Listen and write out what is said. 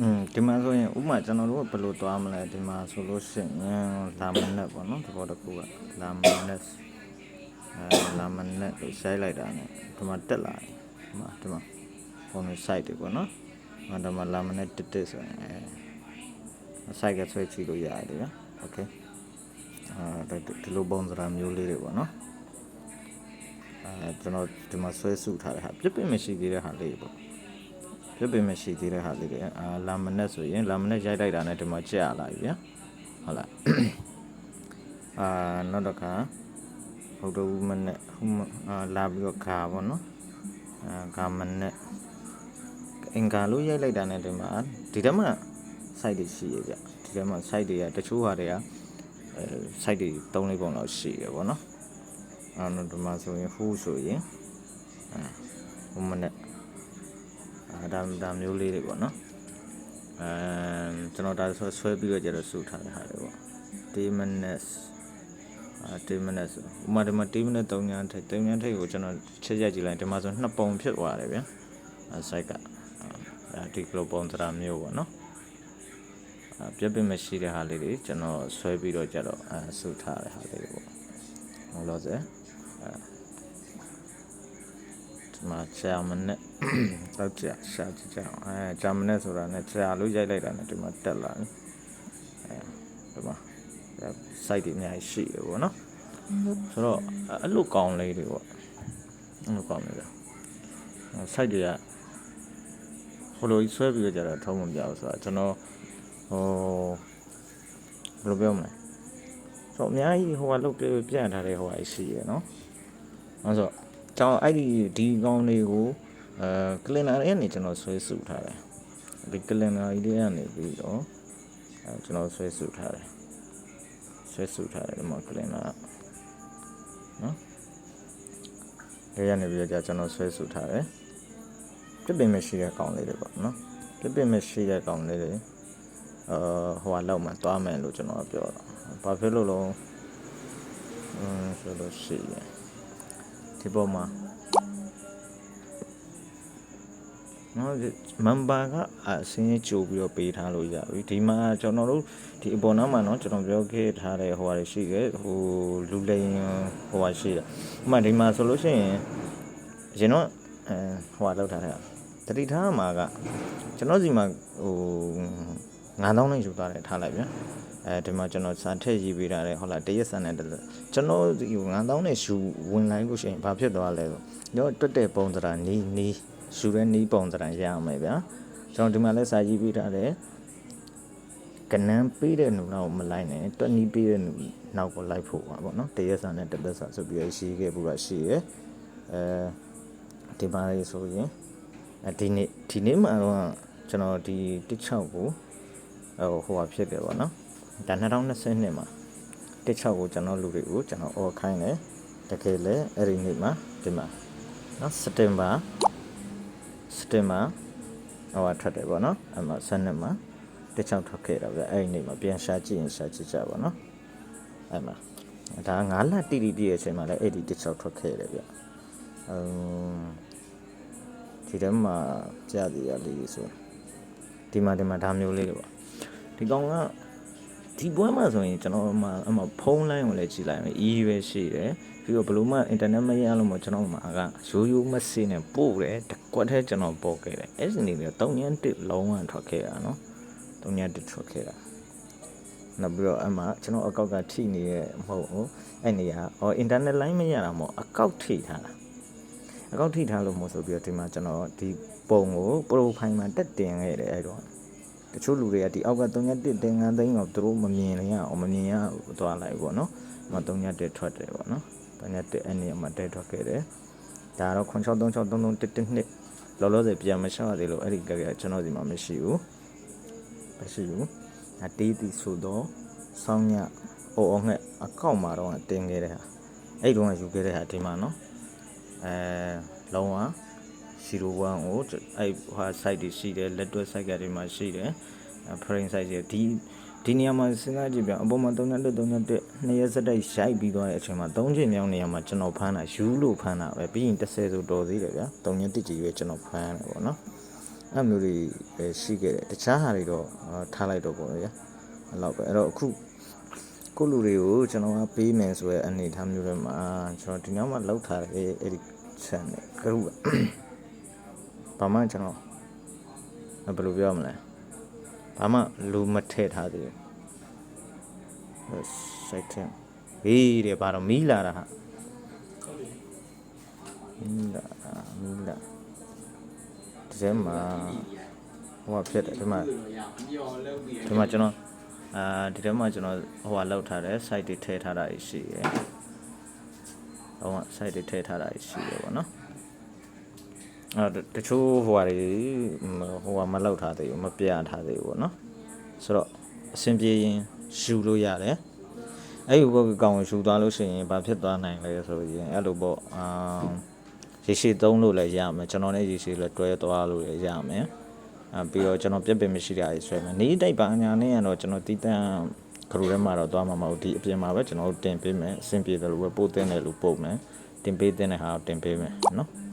อืมဒီမှာဆိုရင်ဥပမာကျွန်တော်တို့ကဘယ်လိုသွားမလဲဒီမှာဆိုလို့ရှိရင်လာမနက်ပေါ့နော်သဘောတစ်ခုကလာမနက်အဲလာမနက်ကိုဆိုင်လိုက်တာ ਨੇ ဒီမှာတက်လာတယ်ဒီမှာဒီမှာပုံနဲ့ site တွေပေါ့နော်ဟောဒီမှာလာမနက်တက်တက်ဆိုရင်အဲ site ကဆွဲကြည့်လို့ရတယ်ဗျာ okay အဲဒီဒီလိုပုံစံမျိုးလေးတွေပေါ့နော်အဲကျွန်တော်ဒီမှာဆွဲစုထားတဲ့ဟာပြစ်ပင်မရှိသေးတဲ့ဟာလေးတွေပေါ့ ပြစ်ပင်မရှိသေးတဲ့ဟာလေးတွေအာလာမနက်ဆိုရင်လာမနက်ရိုက်လိုက်တာနဲ့ဒီမှာကြာလာပြီဗျာဟုတ်လားအာနောက်တစ်ခါဟိုတော့မနက်ဟိုအာလာပြီးတော့ခါပေါ့နော်အာခါမနက်အင်္ဂါလို့ရိုက်လိုက်တာနဲ့ဒီမှာဒီတက်မှာ site တွေရှိရဗျဒီတက်မှာ site တွေကတချို့ဟာတွေကအဲ site တွေ၃လေးပုံလောက်ရှိရပေါ့နော်အဲ့တော့ဒီမှာဆိုရင်ဟိုးဆိုရင်အာဟိုမနက်အဲ ဒါဒါမျိုးလေးတွေပေါ့နော်အဲကျွန်တော်ဒါဆွဲဆွဲပြီးတော့ကျတော့စုထားတဲ့ဟာတွေပေါ့10 minutes အဲ10 minutes ဥမာဒီမှာ10 minutes 3ညထိပ်3ညထိပ်ကိုကျွန်တော်ချက်ရက်ကြည့်လိုက်ဒီမှာဆိုနှစ်ပုံဖြစ်သွားတယ်ဗျာအဲ site ကအဲဒီကလိုပုံသဏ္ဍာန်မျိုးပေါ့နော်အဲပြက်ပြမရှိတဲ့ဟာလေးတွေကျွန်တော်ဆွဲပြီးတော့ကျတော့အဲစုထားတဲ့ဟာလေးတွေပေါ့ဟုတ်လို့စေအဲ ဒီမှာဆရာမနဲ့တော့ကြာရှာကြည့်ကြအောင်အဲဂျာမနဲ့ဆိုတာနဲ့ဆရာလို့ရိုက်လိုက်တာနဲ့ဒီမှာတက်လာတယ်အဲဒီမှာ site တွေအများကြီးရှိတယ်ပေါ့နော်ဆိုတော့အဲ့လိုကောင်းလေးတွေပေါ့အဲ့လိုကောင်းလေးတွေ site တွေကဟိုလိုကြီးဆွဲပြီးတော့ကြတော့ထုံးမပြဘူးဆိုတာကျွန်တော်ဟိုဘယ်လိုပြောမလဲဆိုတော့အများကြီးဟိုကလုတ်ပြန့်ထားတဲ့ဟိုကရှိရယ်နော်အဲ့ဆို ကျွန်တော်အဲ့ဒီဒီကောင်းလေးကိုအဲကလင်နာရဲ့နေကျွန်တော်ဆွဲစုထားတယ်ဒီကလင်နာကြီးလေးကနေပြီးတော့အဲကျွန်တော်ဆွဲစုထားတယ်ဆွဲစုထားတယ်ဒီမှာကလင်နာနော်ဒီရနေပြီးတော့ကျွန်တော်ဆွဲစုထားတယ်ပြပင်မရှိတဲ့ကောင်းလေးတွေပေါ့နော်ပြပင်မရှိတဲ့ကောင်းလေးတွေအာဟိုကလောက်မှသွားမယ်လို့ကျွန်တော်ပြောတာဘာဖြစ်လို့လဲอืมဆိုလို့ရှိရင် ဒီပေါ်မှာနော်မန်ဘာကအစင်းကြိုပြီးတော့ပေးထားလို့ရပြီဒီမှာကျွန်တော်တို့ဒီအပေါ်နားမှာနော်ကျွန်တော်ပြောခဲ့ထားတဲ့ဟိုဟာတွေရှိခဲ့ဟိုလူလိန်ဟိုဟာရှိတယ်ဥပမာဒီမှာဆိုလို့ရှိရင်ရင်တော့အဲဟိုဟာလောက်ထားတဲ့တတိထားမှာကကျွန်တော်စီမှာဟို 9000နဲ့ယူသွားတယ်ထားလိုက်ဗျာအဲဒီမှာကျွန်တော်စာထည့်ရေးပေးထားတယ်ဟုတ်လားတရက်စံနဲ့တလက်ကျွန်တော်ဒီ9000နဲ့ယူဝင်လိုက်လို့ရှိရင်ဘာဖြစ်သွားလဲဆိုတော့တွတ်တဲ့ပုံစံနီးနီးယူတဲ့နီးပုံစံရအောင်မယ်ဗျာကျွန်တော်ဒီမှာလည်းစာရေးပေးထားတယ်ကနန်းပေးတဲ့နူနောက်မလိုက်နဲ့တွက်နီးပေးတဲ့နူနောက်ကိုလိုက်ဖို့ပါပေါ့နော်တရက်စံနဲ့တလက်စံဆိုပြီးရှိခဲ့ပူတာရှိရယ်အဲဒီမှာလေးဆိုရင်အဲဒီနေ့ဒီနေ့မှာတော့ကျွန်တော်ဒီ16ကိုဟို ဟိုဟာဖြစ်တယ်ပေါ့နော်ဒါ2020မှာတစ်6ကိုကျွန်တော်လူတွေကိုကျွန်တော်အော်ခိုင်းတယ်တကယ်လဲအဲ့ဒီနေ့မှာဒီမှာနော်စက်တင်ဘာစက်တင်ဘာဟိုဟာထွက်တယ်ပေါ့နော်အဲ့မှာ7နှစ်မှာတစ်6ထွက်ခဲ့တာဗျအဲ့ဒီနေ့မှာပြန်ရှာကြည့်ရင်ရှာကြည့်ကြပါနော်အဲ့မှာဒါ9လတိတိပြည့်ရဲ့အချိန်မှာလည်းအဲ့ဒီတစ်6ထွက်ခဲ့တယ်ဗျအမ်ဒီထဲမှာကြားသေးရလေးဆိုဒီမှာဒီမှာဒါမျိုးလေးတွေပါ ဒီကောင်ကဒီပွဲမှာဆိုရင်ကျွန်တော်မှအမဖုန်းလိုင်းကိုလည်းကြည့်လိုက်မယ် E ပဲရှိတယ်ပြီးတော့ဘလို့မှအင်တာနက်မရလို့မကျွန်တော်မှာကရိုးရိုးမစင်းနဲ့ပို့တယ်တကွက်ထဲကျွန်တော်ပို့ခဲ့တယ်အဲ့ဒီနေပြီးတော့3ညတစ်လုံးဝထွက်ခဲ့တာနော်3ညတစ်ထွက်ခဲ့တာနောက်ပြီးတော့အမှကျွန်တော်အကောက်ကထိနေရမဟုတ်ဘူးအဲ့နေရာဟောအင်တာနက်လိုင်းမရတာမဟုတ်အကောက်ထိထားတာအကောက်ထိထားလို့မဟုတ်ဆိုပြီးတော့ဒီမှာကျွန်တော်ဒီပုံကို profile မှာတက်တင်ခဲ့တယ်အဲ့တော့ တချို့လူတွေကဒီအောက်က3ရက်1တင်ငန်းသိန်းတော့သူတို့မမြင်ရအောင်မမြင်ရသွားလိုက်ပေါ့နော်။မ3ရက်1ထွက်တယ်ပေါ့နော်။3ရက်1အဲ့နေရာမှာတက်ထွက်ခဲ့တယ်။ဒါတော့96363311လောလောဆယ်ပြန်မရှော့သေးလို့အဲ့ဒီကကကျွန်တော်ဒီမှာမရှိဘူး။မရှိဘူး။ဒါတေးတီဆိုတော့ဆောင်းညအိုအောင်ငှက်အကောက်မှာတော့တင်ခဲ့တဲ့ဟာအဲ့တုန်းကယူခဲ့တဲ့ဟာဒီမှာနော်။အဲလုံးဝ 01ကိုအဲ့ဟာ site တွေရှိတယ် network site တွေမှာရှိတယ် frame site တွေဒီဒီနေရာမှာစဉ်းစားကြည့်ပြအပေါ်မှာ3.1 3.1နှစ်ရက်စက်တိုက်ရိုက်ပြီးသွားတဲ့အချိန်မှာ3ချိန်မြောက်နေရာမှာကျွန်တော်ဖမ်းတာယူလို့ဖမ်းတာပဲပြီးရင်30ဆိုတော်သေးတယ်ဗျာ3ရက်တိကြီးပဲကျွန်တော်ဖမ်းတယ်ပေါ့နော်အဲ့မျိုးတွေပဲရှိခဲ့တယ်တခြားဟာတွေတော့အာထားလိုက်တော့ပေါ့လေအဲ့လောက်ပဲအဲ့တော့အခုကိုယ့်လူတွေကိုကျွန်တော်ကပေးမယ်ဆိုရဲအနေအထားမျိုးတွေမှာကျွန်တော်ဒီနောက်မှလောက်ထားတယ်အဲ့ဒီ channel ကရုက ဘာမှကျွန်တော်ဘယ်လိုပြောမလဲဘာမှလူမထည့်ထားသေးဘူးစိုက်တယ်ဘေးတယ်ဘာတော့မီးလာတာဟာမီးလာမီးလာဒီထဲမှာဟိုကဖြစ်တယ်ဒီမှာဒီမှာကျွန်တော်အာဒီထဲမှာကျွန်တော်ဟိုကလောက်ထားတယ် site တွေထည့်ထားတာရှိရယ်ဟိုက site တွေထည့်ထားတာရှိရယ်ပေါ့နော်အဲ့ တော့တချို့ဟိုဟာတွေဟိုဟာမလောက်ထားသေးဘူးမပြထားသေးဘူးပေါ့နော်ဆိုတော့အဆင်ပြေရင်ယူလို့ရတယ်အဲ့ဒီဘကောင်ကိုယူသွားလို့ရှိရင်ဘာဖြစ်သွားနိုင်လဲဆိုရင်အဲ့လိုပေါ့အာရေရှည်သုံးလို့လည်းရမယ်ကျွန်တော်လည်းရေရှည်လည်းတွဲသွားလို့လည်းရမယ်အာပြီးတော့ကျွန်တော်ပြက်ပင်မရှိတာကြီးဆွဲမယ်နေတိုက်ပါညာနဲ့ကတော့ကျွန်တော်တီးတန်းခရူထဲမှာတော့သွားမှာမဟုတ်ဒီအပြင်မှာပဲကျွန်တော်တို့တင်ပေးမယ်အဆင်ပြေတယ်လို့ပဲပို့တင်တယ်လို့ပို့မယ်တင်ပေးတဲ့ဟာကိုတင်ပေးမယ်နော်